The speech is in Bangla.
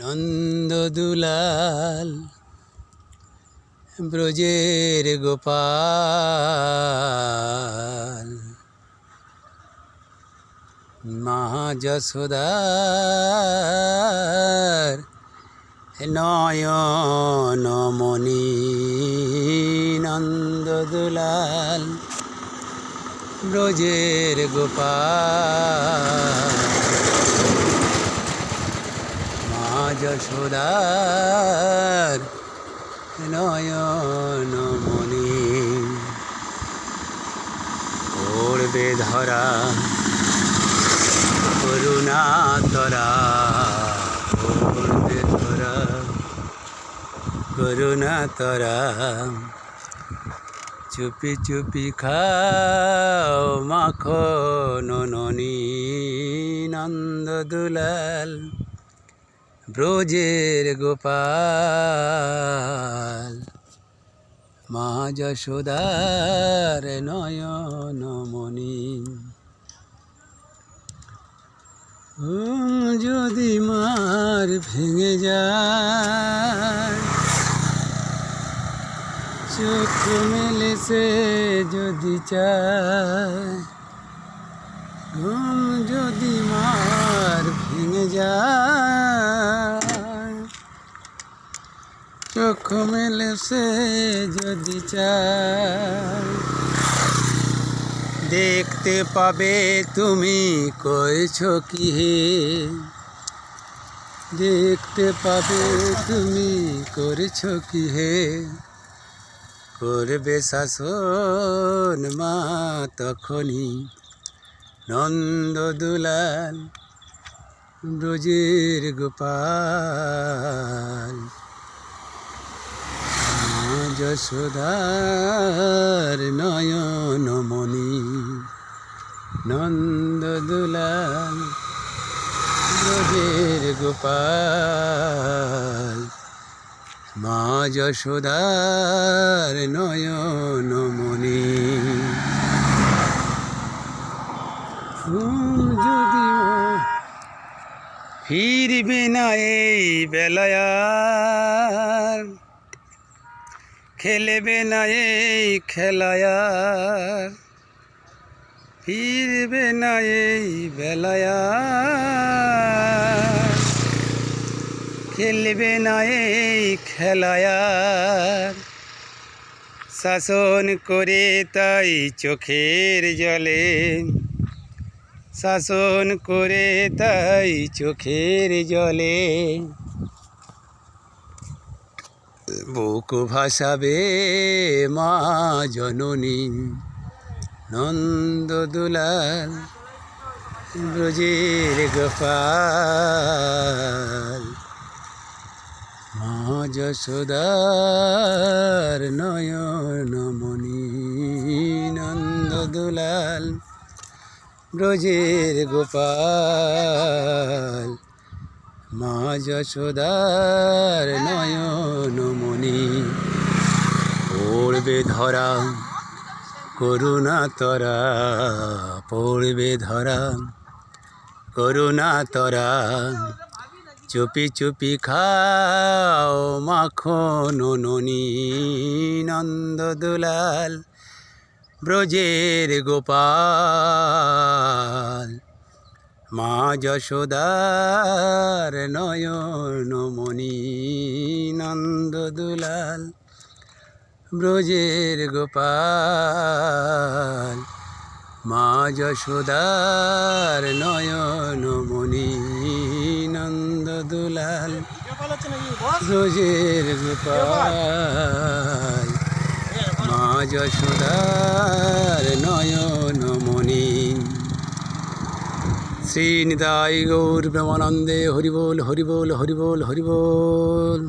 নন্দদুলাল ব্রজের গোপাল। মা যশোদার নন্দ দুলাল ব্রজের গোপাল। মা নয়ন নয়নমণি করবে ধরা করুণা তরা করবে ধরা করুণা তরা চুপি চুপি খাও মাখন ননী, নন্দ দুলাল। ব্রজের গোপাল। মা যশোদার নয়নমণি যদি মার ভেঙে যায় চোখ মেলে সে যদি চায় ঘুম যদি মার ভেঙে যায়, চোখ মেলে সে যদি চায়। দেখতে পাবে তুমি কইছ কি? হে দেখতে পাবে তুমি করেছ কি? হে করবে শাসন মা তখনই নন্দ দুলাল ব্রজের গোপাল। যশোদার নয়নমণি নন্দ দুলাল ব্রজের গোপাল। মা যশোদার নয়নমণি ঘুম যদি ও- ফিরবে না এই বেলায়ার খেলবে না এই খেলায়ার ফিরবে না এই বেলায়ার খেলবে না এই খেলায়ার শাসন করে তাই চোখের জলে শাসন করে তাই চোখের জলে। বুক ভাসাবে মা জননী নন্দ দুলাল ব্রজের গোপাল। মা যশোদার নয়নমণি নন্দ দুলাল ব্রজের গোপাল, মা যশোদার নয়নমণি পড়বে ধরা, করুণা তরা, পড়বে ধরা, করুণা তরা, চুপি চুপি খাও মাখন ননী, নন্দ দুলাল। ব্রজের গোপাল। মা যশোদার নয়নমণি নন্দ দুলাল, ব্রজের গোপাল। মা যশোদার নয়নমণি নন্দ দুলাল, ব্রজের গোপাল। মা যশোদার নয়নমণি শ্রী নিতাই গৌর প্রেমানন্দে হরিবোল হরিবোল হরিবোল হরিবোল।